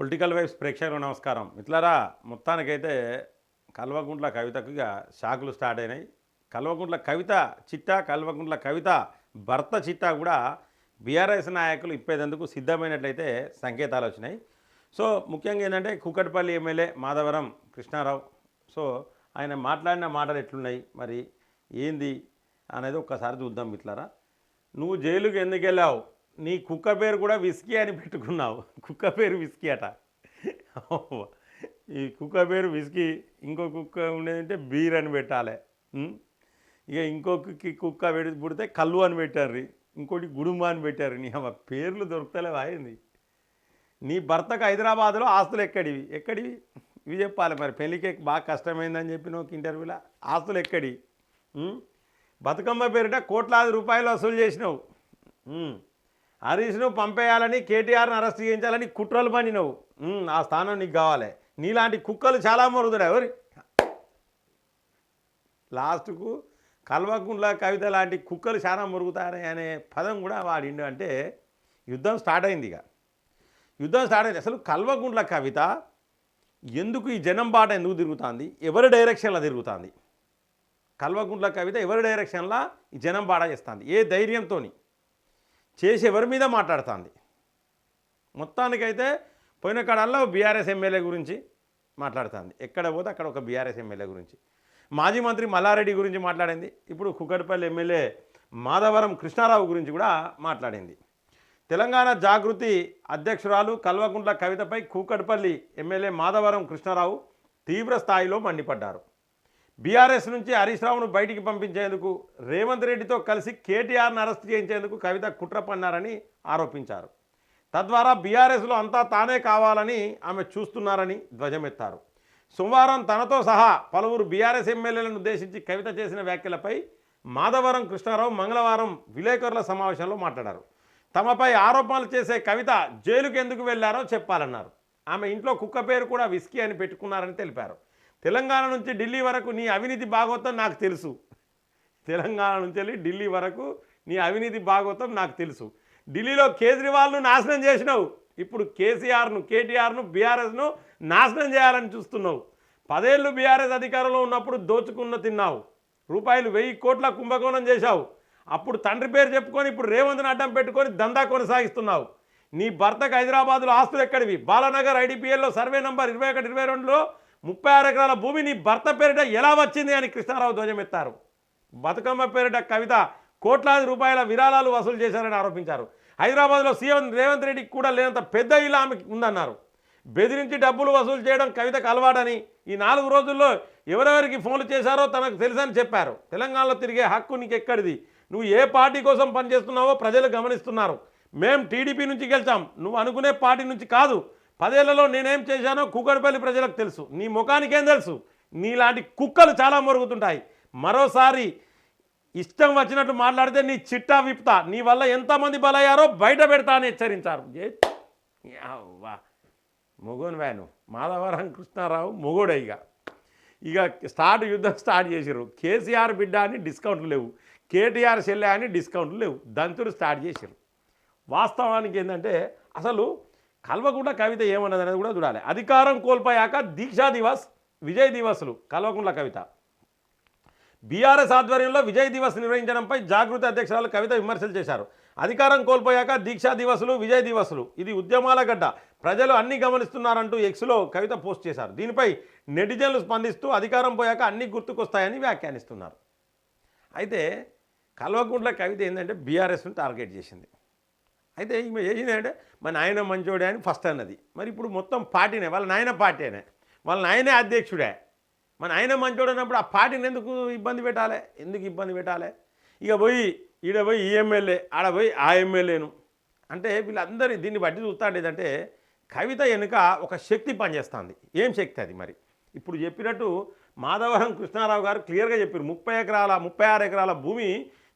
Political vibes ప్రేక్షకులకు నమస్కారం. మిత్రులారా మొత్తానికైతే కల్వకుంట్ల కవితకు ఇక షాకులు స్టార్ట్ అయినాయి. కల్వకుంట్ల కవిత చిట్టా కల్వకుంట్ల కవిత భర్త చిట్టా కూడా బీఆర్ఎస్ నాయకులు ఇప్పేందుకు సిద్ధమైనట్లయితే సంకేతాలు వచ్చినాయి. సో ముఖ్యంగా ఏంటంటే కూకట్పల్లి ఎమ్మెల్యే మాధవరం కృష్ణారావు. సో ఆయన మాట్లాడిన మాటలు ఎట్లున్నాయి? మరి ఏంది? అనేది ఒక్కసారి చూద్దాం మిత్రులారా. నువ్వు జైలుకి ఎందుకు వెళ్ళావు? నీ కుక్క పేరు కూడా విస్కీ అని పెట్టుకున్నావు. కుక్క పేరు విస్కీ అట. ఈ కుక్క పేరు విస్కీ ఇంకో కుక్క ఉండేదంటే బీర్ అని పెట్టాలి. ఇక ఇంకొకకి కుక్క పెడి పుడితే కళ్ళు అని పెట్టారు ఇంకోటి గుడుంబ అని పెట్టారు నీ అమ్మ పేర్లు దొరుకుతలేవు అయింది నీ భర్తకు హైదరాబాద్లో ఆస్తులు ఎక్కడివి? ఎక్కడివి? ఇవి చెప్పాలి మరి. పెళ్ళికి బాగా కష్టమైందని చెప్పిన ఒక ఇంటర్వ్యూలో. ఆస్తులు ఎక్కడి బతుకమ్మ పేరిట కోట్లాది రూపాయలు వసూలు చేసినావు. హరీష్ను పంపేయాలని కేటీఆర్ని అరెస్ట్ చేయించాలని కుట్రలు పనినవు నువ్వు ఆ స్థానం నీకు కావాలి. నీలాంటి కుక్కలు చాలా మరుగుతున్నాయి. ఎవరి? లాస్ట్కు కల్వకుండ్ల కవిత లాంటి కుక్కలు చాలా మురుగుతాయి అనే పదం కూడా వాడిండు అంటే యుద్ధం స్టార్ట్ అయింది ఇక. యుద్ధం స్టార్ట్ అయింది. అసలు కల్వకుండ్ల కవిత ఎందుకు ఈ జనం బాట ఎందుకు తిరుగుతుంది? ఎవరి డైరెక్షన్లో తిరుగుతుంది? కల్వకుంట్ల కవిత ఎవరి డైరెక్షన్లో ఈ జనం బాట చేస్తుంది? ఏ ధైర్యంతో చేసేవారి మీద మాట్లాడుతుంది. మొత్తానికైతే పోయిన కాడల్లో బీఆర్ఎస్ ఎమ్మెల్యే గురించి మాట్లాడుతుంది. ఎక్కడ పోతే అక్కడ ఒక బీఆర్ఎస్ ఎమ్మెల్యే గురించి. మాజీ మంత్రి మల్లారెడ్డి గురించి మాట్లాడింది. ఇప్పుడు కుకట్పల్లి ఎమ్మెల్యే మాధవరం కృష్ణారావు గురించి కూడా మాట్లాడింది. తెలంగాణ జాగృతి అధ్యక్షురాలు కల్వకుంట్ల కవితపై కూకట్పల్లి ఎమ్మెల్యే మాధవరం కృష్ణారావు తీవ్ర స్థాయిలో మండిపడ్డారు. బీఆర్ఎస్ నుంచి హరీష్ రావును బయటికి పంపించేందుకు రేవంత్ రెడ్డితో కలిసి కేటీఆర్ను అరెస్ట్ చేయించేందుకు కవిత కుట్ర పన్నారని ఆరోపించారు. తద్వారా బీఆర్ఎస్లో అంతా తానే కావాలని ఆమె చూస్తున్నారని ధ్వజమెత్తారు. సోమవారం తనతో సహా పలువురు బీఆర్ఎస్ ఎమ్మెల్యేలను ఉద్దేశించి కవిత చేసిన వ్యాఖ్యలపై మాధవరం కృష్ణారావు మంగళవారం విలేకరుల సమావేశంలో మాట్లాడారు. తమపై ఆరోపణలు చేసే కవిత జైలుకు ఎందుకు వెళ్ళారో చెప్పాలన్నారు. ఆమె ఇంట్లో కుక్క పేరు కూడా విస్కీ అని పెట్టుకున్నారని తెలిపారు. తెలంగాణ నుంచి ఢిల్లీ వరకు నీ అవినీతి భాగవతం నాకు తెలుసు. తెలంగాణ నుంచి వెళ్ళి ఢిల్లీ వరకు నీ అవినీతి భాగవతం నాకు తెలుసు. ఢిల్లీలో కేజ్రీవాల్ను నాశనం చేసినావు. ఇప్పుడు కేసీఆర్ను కేటీఆర్ను బీఆర్ఎస్ను నాశనం చేయాలని చూస్తున్నావు. పదేళ్ళు బీఆర్ఎస్ అధికారంలో ఉన్నప్పుడు దోచుకున్న తిన్నావు. రూపాయలు వెయ్యి కోట్ల కుంభకోణం చేశావు. అప్పుడు తండ్రి పేరు చెప్పుకొని ఇప్పుడు రేవంత్ని అడ్డం పెట్టుకొని దందా కొనసాగిస్తున్నావు. నీ భర్తకు హైదరాబాద్లో ఆస్తులు ఎక్కడివి? బాలానగర్ ఐడిపిఎల్లో సర్వే నంబర్ ఇరవై ఒకటి ఇరవై రెండులో ముప్పై ఆరు ఎకరాల భూమి నీ భర్త పేరిట ఎలా వచ్చింది అని కృష్ణారావు ధ్వజమెత్తారు. బతుకమ్మ పేరిట కవిత కోట్లాది రూపాయల విరాళాలు వసూలు చేశారని ఆరోపించారు. హైదరాబాద్లో సీఎం రేవంత్ రెడ్డికి కూడా లేనంత పెద్ద ఇల్లు ఆమెకి ఉందన్నారు. బెదిరించి డబ్బులు వసూలు చేయడం కవితకు అలవాటని ఈ నాలుగు రోజుల్లో ఎవరెవరికి ఫోన్లు చేశారో తనకు తెలుసని చెప్పారు. తెలంగాణలో తిరిగే హక్కు నీకు ఎక్కడిది నువ్వు ఏ పార్టీ కోసం పనిచేస్తున్నావో ప్రజలు గమనిస్తున్నారు. మేం టీడీపీ నుంచి గెలిచాం. నువ్వు అనుకునే పార్టీ నుంచి కాదు. పదేళ్ళలో నేనేం చేశానో కుక్కడపల్లి ప్రజలకు తెలుసు. నీ ముఖానికేం తెలుసు? నీలాంటి కుక్కలు చాలా మొరుగుతుంటాయి. మరోసారి ఇష్టం వచ్చినట్టు మాట్లాడితే నీ చిట్టా విప్తా నీ వల్ల ఎంతమంది బలయ్యారో బయట పెడతా అని హెచ్చరించారు. ఏ- మొగోని వ్యాను మాధవరం కృష్ణారావు మొగోడే ఇక. ఇక స్టార్ట్ యుద్ధం స్టార్ట్ చేసారు కేసీఆర్ బిడ్డ అని డిస్కౌంట్లు లేవు. కేటీఆర్ చెల్లె అని డిస్కౌంట్లు లేవు. దంతుడు స్టార్ట్ చేశారు వాస్తవానికి ఏంటంటే అసలు కల్వకుంట్ల కవిత ఏమన్నది అనేది కూడా చూడాలి. అధికారం కోల్పోయాక దీక్షా దివస్ విజయ్ దివస్లు కల్వకుంట్ల కవిత. బీఆర్ఎస్ ఆధ్వర్యంలో విజయ్ దివస్ నిర్వహించడంపై జాగృతి అధ్యక్షురాలు కవిత విమర్శలు చేశారు. అధికారం కోల్పోయాక దీక్షా దివసులు విజయ్ దివసులు. ఇది ఉద్యమాల గడ్డ. ప్రజలు అన్ని గమనిస్తున్నారంటూ ఎక్స్లో కవిత పోస్ట్ చేశారు. దీనిపై నెటిజన్లు స్పందిస్తూ అధికారం పోయాక అన్ని గుర్తుకొస్తాయని వ్యాఖ్యానిస్తున్నారు. అయితే కల్వకుంట్ల కవిత ఏంటంటే బీఆర్ఎస్ను టార్గెట్ చేసింది. అయితే ఈమె చేసింది అంటే మా నాయన మంచోడే అని ఫస్ట్ అన్నది. మరి ఇప్పుడు మొత్తం పార్టీనే వాళ్ళ నాయన పార్టీనే. వాళ్ళ నాయనే అధ్యక్షుడే. మన ఆయన మంచోడు అన్నప్పుడు ఆ పార్టీని ఎందుకు ఇబ్బంది పెట్టాలి? ఎందుకు ఇబ్బంది పెట్టాలి? ఇక పోయి ఈడ పోయి ఈ ఎమ్మెల్యే ఆడ పోయి ఆ ఎమ్మెల్యేను. అంటే వీళ్ళందరి దీన్ని బట్టి చూస్తాండి ఏంటంటే కవిత వెనుక ఒక శక్తి పనిచేస్తుంది. ఏం శక్తి అది మరి? ఇప్పుడు చెప్పినట్టు మాధవరం కృష్ణారావు గారు క్లియర్గా చెప్పారు ముప్పై ఎకరాల ముప్పై ఆరు ఎకరాల భూమి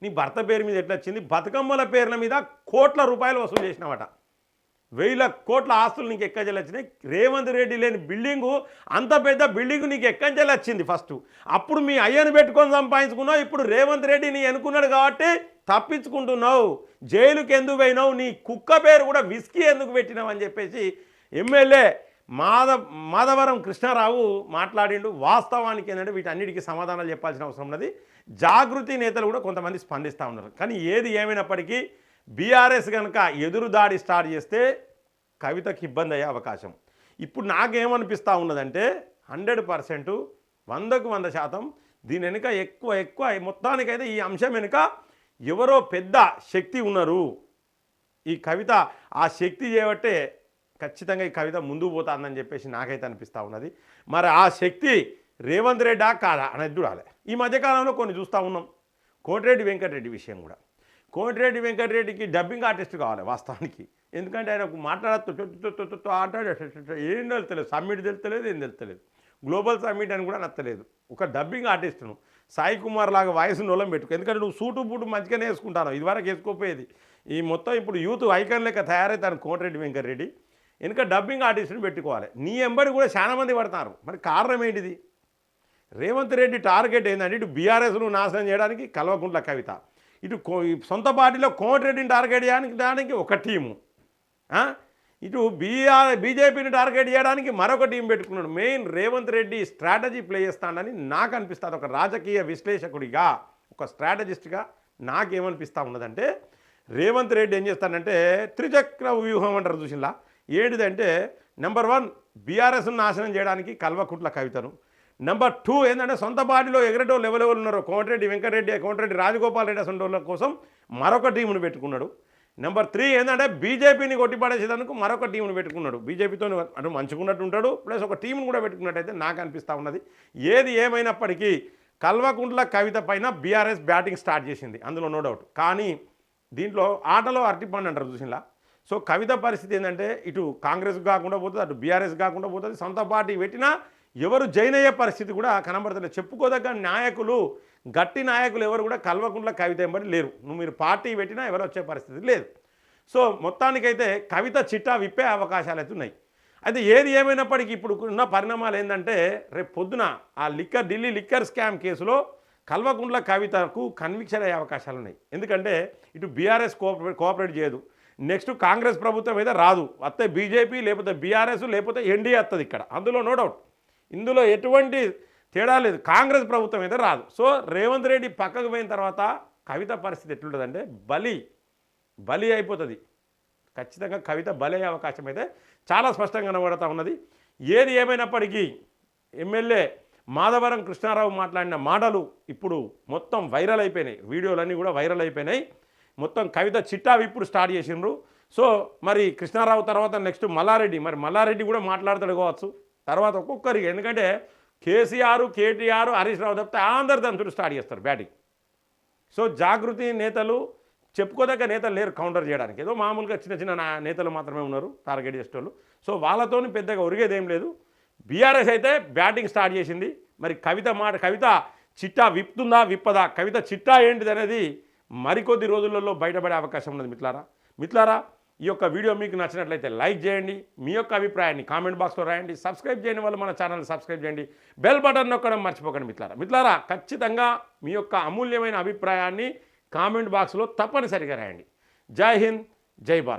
నీ భర్త పేరు మీద ఎట్లా వచ్చింది? బతుకమ్మల పేర్ల మీద కోట్ల రూపాయలు వసూలు చేసినావట. వేల కోట్ల ఆస్తులు నీకు ఎక్కజలు వచ్చినాయి? రేవంత్ రెడ్డి లేని బిల్డింగు అంత పెద్ద బిల్డింగ్ నీకు ఎక్కజలు వచ్చింది ఫస్ట్ అప్పుడు మీ అయ్యను పెట్టుకొని సంపాదించుకున్నావు ఇప్పుడు రేవంత్ రెడ్డి నీ అనుకున్నాడు కాబట్టి తప్పించుకుంటున్నావు. జైలుకి ఎందుకు పోయినావు? నీ కుక్క పేరు కూడా విస్కీ ఎందుకు పెట్టినావు అని చెప్పేసి ఎమ్మెల్యే మాధ మాధవరం కృష్ణారావు మాట్లాడిండు. వాస్తవానికి ఏంటంటే వీటన్నిటికీ సమాధానాలు చెప్పాల్సిన అవసరం ఉన్నది. జాగృతి నేతలు కూడా కొంతమంది స్పందిస్తూ ఉన్నారు. కానీ ఏది ఏమైనప్పటికీ బీఆర్ఎస్ కనుక ఎదురు దాడి స్టార్ట్ చేస్తే కవితకి ఇబ్బంది అయ్యే అవకాశం. ఇప్పుడు నాకేమనిపిస్తూ ఉన్నదంటే హండ్రెడ్ పర్సెంట్ వందకు వంద శాతం దీని వెనుక ఎక్కువ ఎక్కువ మొత్తానికైతే ఈ అంశం వెనుక ఎవరో పెద్ద శక్తి ఉన్నారు. ఈ కవిత ఆ శక్తి చేయబట్టే ఖచ్చితంగా ఈ కవిత ముందుకు పోతుందని చెప్పేసి నాకైతే అనిపిస్తూ ఉన్నది. మరి ఆ శక్తి రేవంత్ రెడ్డా కాదా అనేది చూడాలి. ఈ మధ్యకాలంలో కొన్ని చూస్తూ ఉన్నాం. కోటిరెడ్డి వెంకటరెడ్డి విషయం కూడా. కోటిరెడ్డి వెంకటరెడ్డికి డబ్బింగ్ ఆర్టిస్ట్ కావాలి వాస్తవానికి. ఎందుకంటే ఆయన మాట్లాడుతూ ఆటాడు ఏం తెలుస్తలేదు సమ్మిట్ తెలుస్తలేదు ఏం తెలుస్తలేదు. గ్లోబల్ సమ్మిట్ అని కూడా నచ్చలేదు. ఒక డబ్బింగ్ ఆర్టిస్ట్ను సాయి కుమార్ లాగా వాయిస్ నోలం పెట్టుకో. ఎందుకంటే నువ్వు సూటు బూటు మంచిగానే వేసుకుంటాను ఇదివరకు వేసుకోపోయేది. ఈ మొత్తం ఇప్పుడు యూత్ ఐకాన్ లెక్క తయారైతాను కోటిరెడ్డి వెంకటరెడ్డి. వెనుక డబ్బింగ్ ఆర్టిస్ట్ని పెట్టుకోవాలి. నీ ఎంబడి కూడా చాలా మంది పడతారు. మరి కారణం ఏంటిది? రేవంత్ రెడ్డి టార్గెట్ ఏంటంటే ఇటు బీఆర్ఎస్ను నాశనం చేయడానికి కల్వకుంట్ల కవిత. ఇటు కో- సొంత పార్టీలో కోమటిరెడ్డిని టార్గెట్ చేయడానికి దానికి ఒక టీము. ఇటు బీఆర్ బీజేపీని టార్గెట్ చేయడానికి మరొక టీం పెట్టుకున్నాడు. Main Revanth Reddy strategy play చేస్తాడని నాకు అనిపిస్తుంది. ఒక రాజకీయ విశ్లేషకుడిగా ఒక స్ట్రాటజిస్ట్గా నాకేమనిపిస్తూ ఉన్నదంటే రేవంత్ రెడ్డి ఏం చేస్తాడంటే త్రిచక్ర వ్యూహం అంటారు చూసిలా ఏంటిదంటే నెంబర్ వన్ బీఆర్ఎస్ను నాశనం చేయడానికి కల్వకుంట్ల కవితను నెంబర్ టూ ఏంటంటే సొంత పార్టీలో ఎగరటో లెవెల్ ఎవరు ఉన్నారు? కోమటిరెడ్డి వెంకటరెడ్డి కోమటిరెడ్డి రాజగోపాల్ రెడ్డి అసలు వాళ్ళ కోసం మరొక టీమును పెట్టుకున్నాడు. నెంబర్ త్రీ ఏంటంటే బీజేపీని కొట్టిపడేసేదానికి మరొక టీంను పెట్టుకున్నాడు. బీజేపీతో అటు మంచుకున్నట్టు ఉంటాడు ప్లస్ ఒక టీంను కూడా పెట్టుకున్నట్టయితే నాకు అనిపిస్తూ ఉన్నది. ఏది ఏమైనప్పటికీ కల్వకుంట్ల కవిత పైన బీఆర్ఎస్ బ్యాటింగ్ స్టార్ట్ చేసింది అందులో నో డౌట్ కానీ దీంట్లో ఆటలో అరటిపండు అంటారు చూసినలా? సో కవిత పరిస్థితి ఏంటంటే ఇటు కాంగ్రెస్ కాకుండా పోతుంది అటు బీఆర్ఎస్ కాకుండా పోతుంది. సొంత పార్టీ పెట్టినా ఎవరు జైన్ అయ్యే పరిస్థితి కూడా కనబడతలేదు. చెప్పుకోదగ్గ నాయకులు గట్టి నాయకులు ఎవరు కూడా కల్వకుంట్ల కవిత ఎంబడి లేరు. నువ్వు మీరు పార్టీ పెట్టినా ఎవరు వచ్చే పరిస్థితి లేదు. సో మొత్తానికైతే కవిత చిట్టా విప్పే అవకాశాలు అయితే ఉన్నాయి. అయితే ఏది ఏమైనప్పటికీ ఇప్పుడు ఉన్న పరిణామాలు ఏంటంటే రేపు పొద్దున ఆ లిక్కర్ ఢిల్లీ లిక్కర్ స్కామ్ కేసులో కల్వకుంట్ల కవితకు కన్విక్షన్ అయ్యే అవకాశాలు ఉన్నాయి. ఎందుకంటే ఇటు బీఆర్ఎస్ కోఆపరేట్ కోఆపరేట్ చేయదు. నెక్స్ట్ కాంగ్రెస్ ప్రభుత్వం అయితే రాదు. వస్తే బీజేపీ లేకపోతే బీఆర్ఎస్ లేకపోతే ఎన్డీఏ వస్తుంది ఇక్కడ. అందులో నో డౌట్ ఇందులో ఎటువంటి తేడా లేదు. కాంగ్రెస్ ప్రభుత్వం అయితే రాదు. సో రేవంత్ రెడ్డి పక్కకు పోయిన తర్వాత కవిత పరిస్థితి ఎట్లుంటుందంటే బలి బలి అయిపోతుంది. ఖచ్చితంగా కవిత బలి అయ్యే అవకాశం అయితే చాలా స్పష్టంగా కనబడతా ఉన్నది. ఏది ఏమైనప్పటికీ ఎమ్మెల్యే మాధవరం కృష్ణారావు మాట్లాడిన మాటలు ఇప్పుడు మొత్తం వైరల్ అయిపోయినాయి. వీడియోలన్నీ కూడా వైరల్ అయిపోయినాయి. మొత్తం కవిత చిట్టా ఇప్పుడు స్టార్ట్ చేసిండ్రు. సో మరి కృష్ణారావు తర్వాత నెక్స్ట్ మల్లారెడ్డి. మరి మల్లారెడ్డి కూడా మాట్లాడతాడు కావచ్చు. తర్వాత ఒక్కొక్కరికి ఎందుకంటే కేసీఆర్ కేటీఆర్ హరీష్ రావు తప్పితే అందరు దాని స్టార్ట్ చేస్తారు బ్యాటింగ్ సో జాగృతి నేతలు చెప్పుకోదగ్గ నేతలు లేరు కౌంటర్ చేయడానికి. ఏదో మామూలుగా చిన్న చిన్న నేతలు మాత్రమే ఉన్నారు టార్గెట్ చేసేటోళ్ళు సో వాళ్ళతోని పెద్దగా ఒరిగేది ఏం లేదు. బీఆర్ఎస్ అయితే బ్యాటింగ్ స్టార్ట్ చేసింది. మరి కవిత మాట కవిత చిట్టా విప్పుతుందా విప్పదా? కవిత చిట్టా ఏంటిది అనేది మరికొద్ది రోజులలో బయటపడే అవకాశం ఉన్నది మిత్లారా మిత్లారా ఈ యొక్క వీడియో మీకు నచ్చినట్లయితే లైక్ చేయండి. మీ యొక్క అభిప్రాయాన్ని కామెంట్ బాక్స్లో రాయండి. సబ్స్క్రైబ్ చేయని వాళ్ళు మన ఛానల్ సబ్స్క్రైబ్ చేయండి. బెల్ బటన్ నొక్కడం మర్చిపోకండి మిత్రులారా. మిత్రులారా ఖచ్చితంగా మీ యొక్క అమూల్యమైన అభిప్రాయాన్ని కామెంట్ బాక్స్లో తప్పనిసరిగా రాయండి. జై హింద్ జై భారత్.